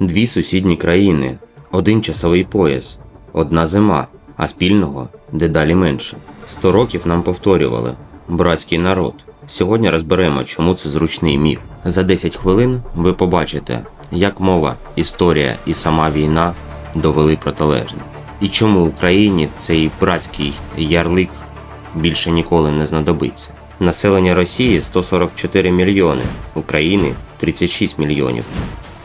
Дві сусідні країни, один часовий пояс, одна зима, а спільного дедалі менше. Сто років нам повторювали братський народ. Сьогодні розберемо, чому це зручний міф. За 10 хвилин ви побачите, як мова, історія і сама війна довели протилежне. І чому Україні цей братський ярлик більше ніколи не знадобиться. Населення Росії 144 мільйони, України 36 мільйонів.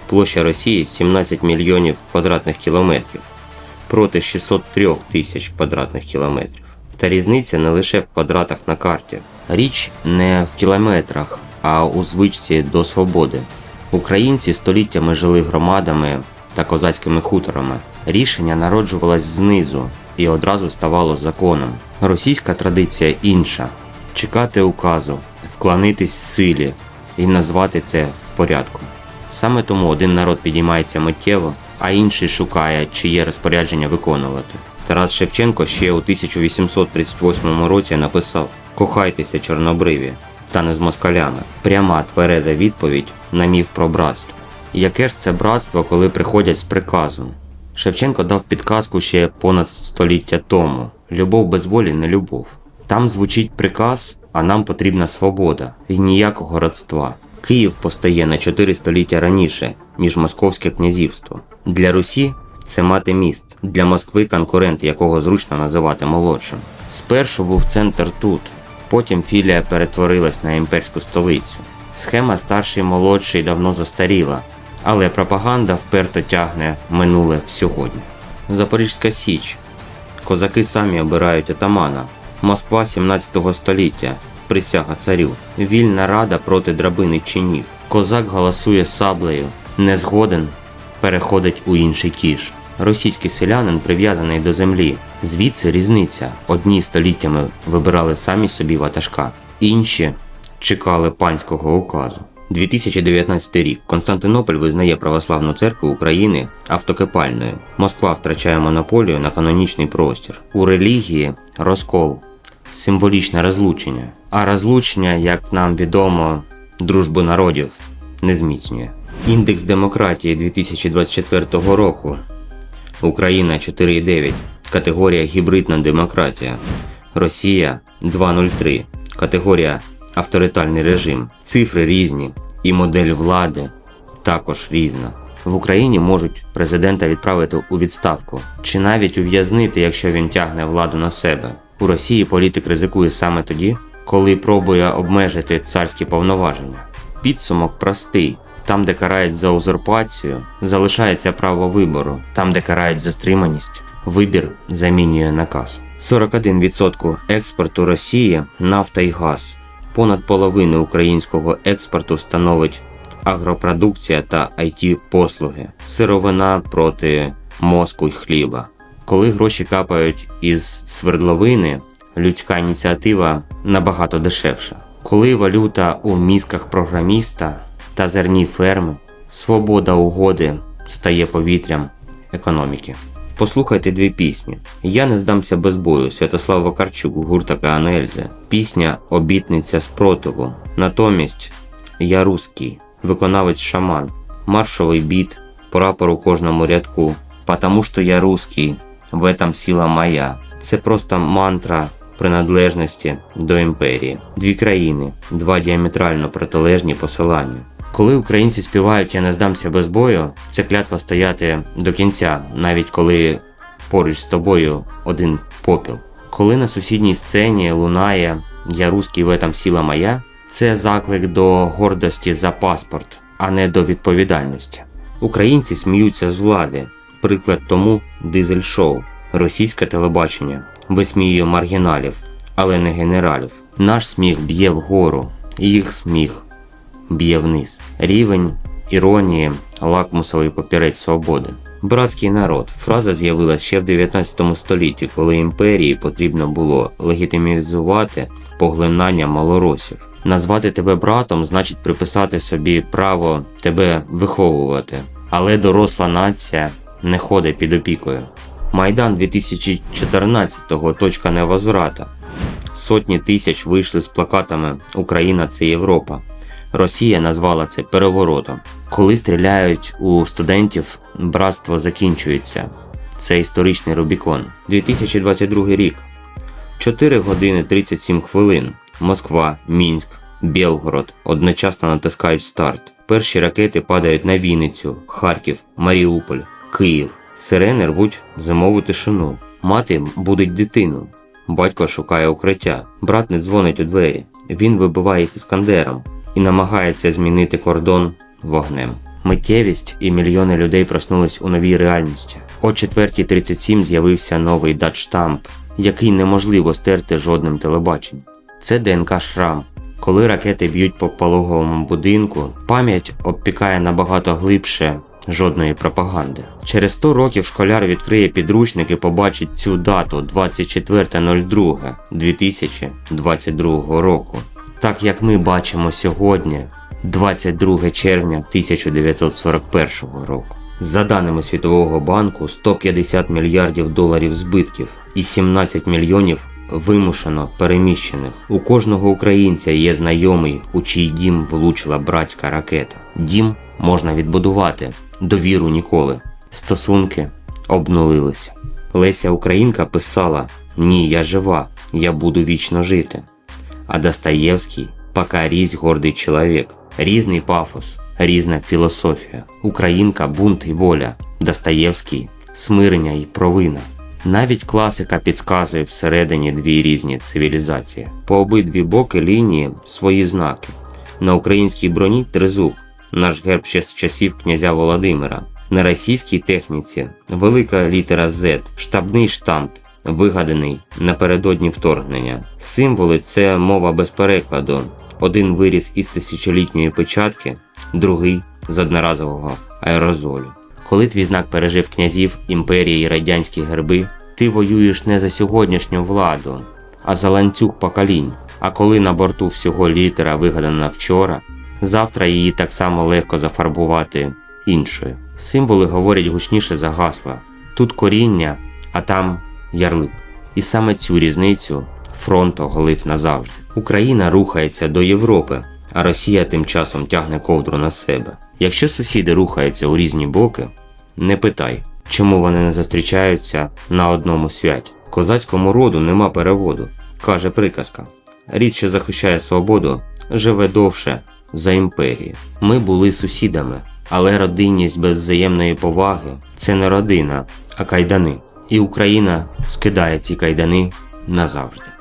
Площа Росії 17 мільйонів квадратних кілометрів проти 603 тисяч квадратних кілометрів. Та різниця не лише в квадратах на карті. Річ не в кілометрах, а у звичці до свободи. Українці століттями жили громадами та козацькими хуторами. Рішення народжувалось знизу і одразу ставало законом. Російська традиція інша чекати указу, вклонитись силі і назвати це порядком. Саме тому один народ підіймається миттєво, а інший шукає, чиє розпорядження виконувати. Тарас Шевченко ще у 1838 році написав: Кохайтеся, чорнобриві, та не з москалями. Пряма твереза відповідь на міф про братство. Яке ж це братство, коли приходять з приказом? Шевченко дав підказку ще понад століття тому: любов без волі не любов. Там звучить приказ, а нам потрібна свобода і ніякого родства. Київ постає на 4 століття раніше, ніж Московське князівство. Для Русі це мати міст, для Москви конкурент, якого зручно називати молодшим. Спершу був центр тут, потім філія перетворилась на імперську столицю. Схема старший молодший давно застаріла, але пропаганда вперто тягне минуле в сьогодні. Запорізька Січ. Козаки самі обирають атамана. Москва 17 століття. Присяга царю. Вільна рада проти драбини чинів. Козак голосує саблею. Не згоден переходить у інший кіш. Російський селянин прив'язаний до землі. Звідси різниця. Одні століттями вибирали самі собі ватажка, інші чекали панського указу. 2019 рік Константинополь визнає православну церкву України автокепальною. Москва втрачає монополію на канонічний простір. У релігії розкол, символічне розлучення. А розлучення, як нам відомо, дружбу народів не зміцнює. Індекс демократії 2024 року. Україна 4,9. Категорія гібридна демократія. Росія 2,03. Категорія авторитарний режим. Цифри різні, і модель влади також різна. В Україні можуть президента відправити у відставку чи навіть ув'язнити, якщо він тягне владу на себе. У Росії політик ризикує саме тоді, коли пробує обмежити царські повноваження. Підсумок простий. Там, де карають за узурпацію, залишається право вибору. Там, де карають за стриманість, вибір замінює наказ. 41% експорту Росії нафта і газ. Понад половину українського експорту становить агропродукція та it послуги, сировина проти мозку й хліба. Коли гроші капають із свердловини, людська ініціатива набагато дешевша. Коли валюта у мізках програміста та зерні ферми, свобода угоди стає повітрям економіки. Послухайте дві пісні. Я не здамся без бою. Святослав Вакарчук, гурта Каанельзе. Пісня Обітниця спротиву. Натомість Я русський, виконавець шаман, маршовий біт, прапор у кожному рядку. Потому що я русский, в этом сила моя. Це просто мантра приналежності до імперії. Дві країни, два діаметрально протилежні посилання. Коли українці співають Я не здамся без бою, це клятва стояти до кінця, навіть коли поруч з тобою один попіл. Коли на сусідній сцені лунає Я русський в этом сіла моя, це заклик до гордості за паспорт, а не до відповідальності. Українці сміються з влади. Приклад тому дизель шоу, російське телебачення, висміює маргіналів, але не генералів. Наш сміх б'є вгору, їх сміх б'є вниз. Рівень іронії, лакмусовий папірець свободи. Братський народ. Фраза з'явилася ще в 19 столітті, коли імперії потрібно було легітимізувати поглинання малоросів. Назвати тебе братом значить приписати собі право тебе виховувати. Але доросла нація не ходить під опікою. Майдан 2014-го точка невозврата. Сотні тисяч вийшли з плакатами Україна це Європа. Росія назвала це переворотом. Коли стріляють у студентів, братство закінчується. Це історичний Рубікон. 2022 рік. 4 години 37 хвилин. Москва, Мінськ, Білгород одночасно натискають старт. Перші ракети падають на Вінницю, Харків, Маріуполь, Київ. Сирени рвуть зимову тишину. Мати будить дитину. Батько шукає укриття. Брат не дзвонить у двері. Він вибиває їх іскандером і намагається змінити кордон вогнем. Миттєвість і мільйони людей проснулись у новій реальності. О 4.37 з'явився новий датштамп, який неможливо стерти жодним телебаченням. Це ДНК шрам. Коли ракети б'ють по пологовому будинку, пам'ять обпікає набагато глибше жодної пропаганди. Через 100 років школяр відкриє підручник і побачить цю дату 24.02.2022 року. Так як ми бачимо сьогодні, 22 червня 1941 року. За даними Світового банку, 150 мільярдів доларів збитків і 17 мільйонів вимушено переміщених. У кожного українця є знайомий, у чий дім влучила братська ракета. Дім можна відбудувати, довіру ніколи. Стосунки обнулилися. Леся Українка писала: Ні, я жива, я буду вічно жити. А Достоєвський пока різь гордий чоловік. Різний пафос, різна філософія. Українка бунт і воля, Достоєвський смирення і провина. Навіть класика підказує всередині дві різні цивілізації. По обидві боки лінії свої знаки. На українській броні тризуб, наш герб ще з часів князя Володимира. На російській техніці велика літера Z, штабний штамп, вигаданий напередодні вторгнення. Символи це мова без перекладу. Один виріс із тисячолітньої печатки, другий з одноразового аерозолю. Коли твій знак пережив князів, імперії і радянські герби, ти воюєш не за сьогоднішню владу, а за ланцюг поколінь. А коли на борту всього літера вигадана вчора, завтра її так само легко зафарбувати іншою. Символи говорять гучніше за гасла. Тут коріння, а там ярлик. І саме цю різницю фронт оголив назавжди. Україна рухається до Європи, а Росія тим часом тягне ковдру на себе. Якщо сусіди рухаються у різні боки, не питай, чому вони не зустрічаються на одному святі. Козацькому роду нема переводу, каже приказка. Рід, що захищає свободу, живе довше за імперію. Ми були сусідами, але родинність без взаємної поваги це не родина, а кайдани. І Україна скидає ці кайдани назавжди.